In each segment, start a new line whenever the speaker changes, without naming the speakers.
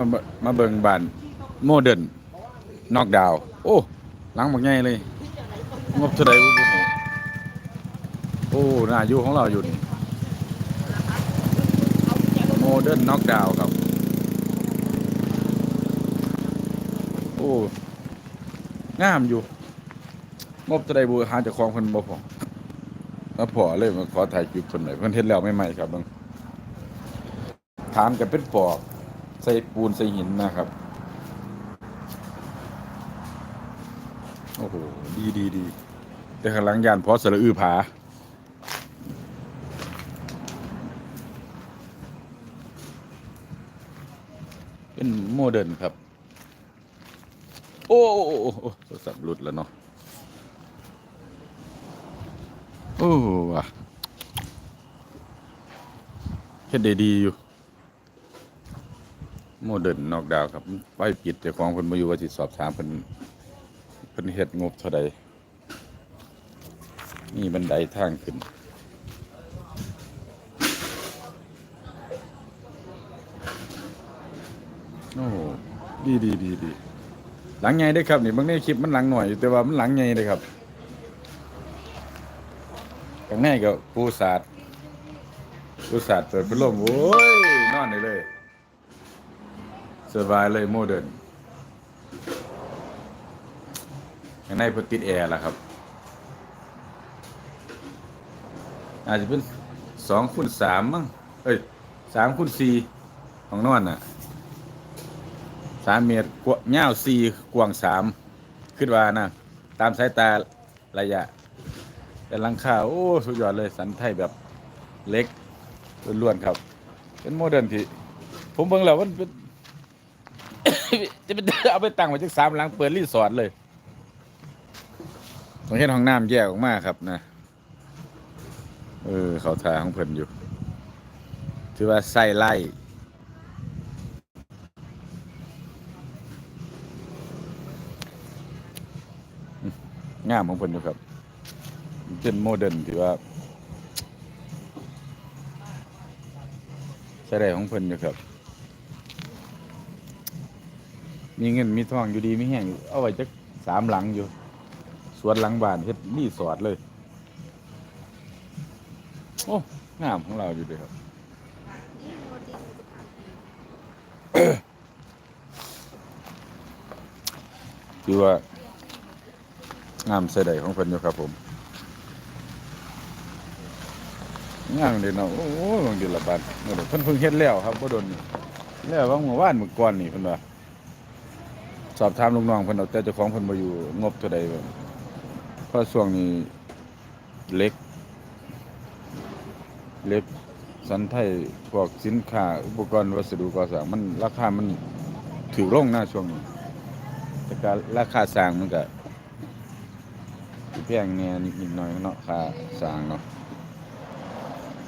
มาเบิ่งมาเบิ่งบ้านโมเดิร์นนอกดาวน์โอ้หลังบักใหญ่เลยงบเท่าใดบ่ฮู้โอ้น่าอยู่ของเราอยู่นี่โมเดิร์นนอกดาวน์ครับ โอ้งามอยู่งบเท่าใดบ่หาเจ้าของเพิ่นบ่พอแล้วพอเลยมาขอถ่ายคลิปเพิ่นหน่อยเพิ่นเฮ็ดแล้วใหม่ๆครับเบิ่งฐานก็เป็นปอก ใส่ปูนใส่หินนะครับ โอ้โห ดีดีดีแต่ข้างหลังยานพอสระอือผา เป็นโมเดิร์นครับ โอ้โทรศัพท์หลุดแล้วเนาะโอ้ว่ะเฮ็ดได้ดีอยู่ โมเดิร์นนอกดาวครับไว้ปิดเจ้าของเพิ่นมาอยู่ว่าสิสอบถามเพิ่นเพิ่นเฮ็ดงบเท่าใดนี่บันไดทางขึ้นโอ้ดีดีดีดีหลังใหญ่เด้ครับนี่บางในคลิปมันหลังหน่อยอยู่แต่ว่ามันหลังใหญ่เลยครับข้างในก็ปูสาดปูสาดเปิดพัดลมโอ้ยนอนได้เลย สบายเลยโมเดิร์นข้างในพิ่นติดแอร์ล่ะครับ อาจจะเป็นสองคูณสามมั้งเอ้ยสามคูณสี่ของนอนน่ะสามเมตรกว้างยาวสี่กว้างสามขึ้นว่านะ ตามสายตาระยะ แต่ลังคาโอ้ สุดยอดเลยสันไทยแบบเล็กล้วนๆครับ เป็นโมเดิร์นที่ ผมเบิ่งแล้วมันเป็น จะเป็นเอาไปตั้งไว้จักสามหลังเปิดรีสอร์ทเลยผมเห็นห้องน้ำแยกออกมาครับนะ เออเขาทาของเพิ่นอยู่ ถือว่าไส้ไล่งามของเพิ่นอยู่ครับเป็นโมเดิร์นที่ว่าใช้ได้ของเพิ่นอยู่ครับ มีเงินมีทองอยู่ดีไมีแห้งอยู่เอาไว้จักสามหลังอยู่ สวนหลังบ้านเฮ็ดรีสอร์ทเลย โอ้งามของเราอยู่เลยครับคือว่างามใส่ใดของเพิ่นอยู่ครับผมงามเลยเนาะโอ้โหบางเดือนละบาทเมื่อเดี๋ยวเพิ่นเพิ่งเฮ็ดแล้วครับบ่โดนนี่แล้วว่าเมื่อวานเมื่อก่อนนี่เพิ่นว่า สอบถามลูกน้องเพิ่นเอาแต่เจ้าของเพิ่นบ่อยู่งบเท่าใดเพราะช่วงนี้เล็ก เล็บสันไทยพวกสินค้าอุปกรณ์วัสดุก่อสร้างมันราคามันถือลงหน้าช่วงนี้แต่การราคาสร้างมันก็แพงแน่นิดๆหน่อยเนาะค่าสร้างเนาะ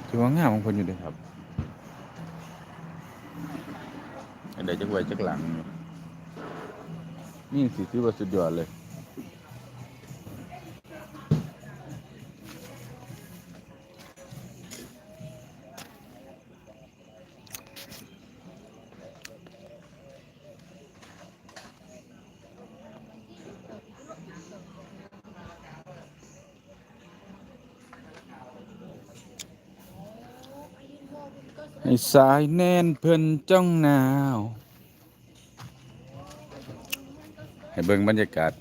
ถือว่างามของคนอยู่เด้ครับอันใดจักไว้จักหลัง นี่สิถือว่าสุดยอดเลยให้สายแน่นเพิ่นจ้องหนาว ให้เบิ่งบรรยากาศ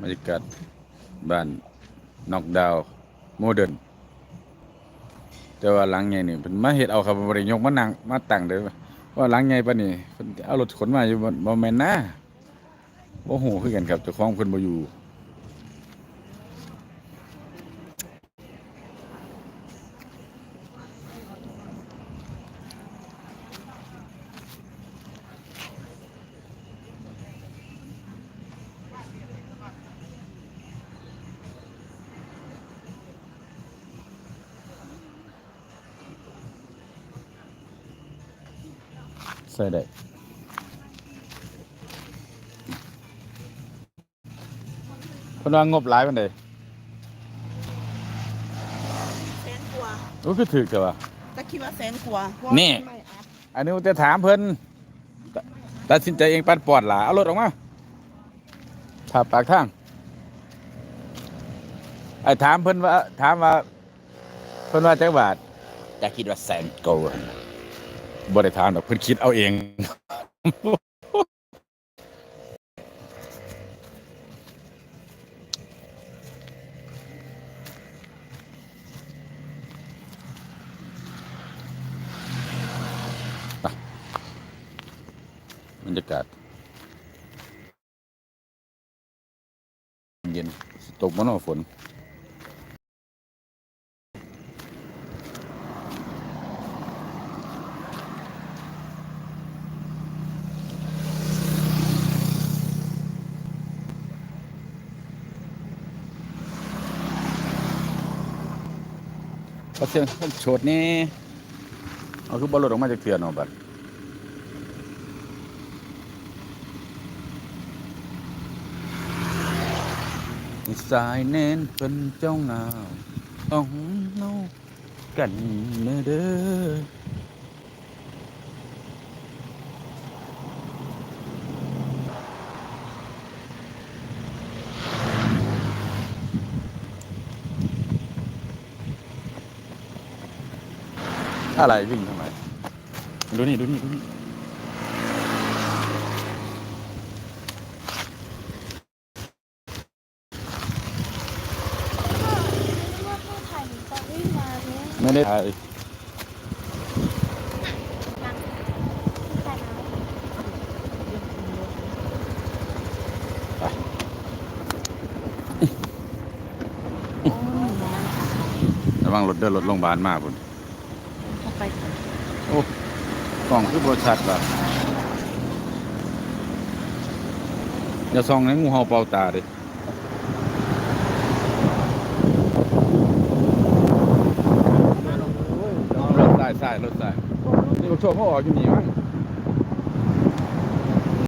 บรรยากาศบ้านนอกดาวโมเดิร์นแต่ว่าหลังใหญ่นี่เป็นมาเห็ดเอาครับบริยกมานั่งมาตั้งเด้อว่าหลังใหญ่ปานนี้เพิ่นเอารถขนมาอยู่บ่บ่แม่นนะบ่ฮู้คือกันครับเจ้าของเพิ่นบ่อยู่ ใส่ได้เพิ่นว่างบหลายปานใด
แสนกว่า
โอ้คือถูกแต่ว่า
ก็คิดว่าแสนกว่าเพราะ
นี่
ไม่เอา
อันนี้จะถามเพิ่นตตัดสินใจเองปัดปอดหลาเอารถออกมาขับปากทางไอ้ถามเพิ่นว่า ถามว่า เพิ่นว่าจักบาทจะคิดว่าแสนโก บ่ได้ถามดอกเพิ่นคิดเอาเอง บรรยากาศ เย็นตกมานอฝน ก็เสียงผมโฉดนี่เอาคือบอลลูนออกมาจากเถื่อนเอาบัดสายเน้นเป็นเจ้าหนาต้องเนากันเนเด้อ อะไรวิ่งทำไม ดูนี่ ดูนี่ ดูนี่ ไม่ได้ถ่าย
นังถ่าย
ระวังรถเดินรถโรงพยาบาลมากพุ่น
เข้าไป
โอ้ กล่องคือบริษัทว่ะอย่าส่องในงูเห่าเป่าตาดิรถสายสายรถสายนี่ผมโชว์เขาออกอยู่นี่มั้ง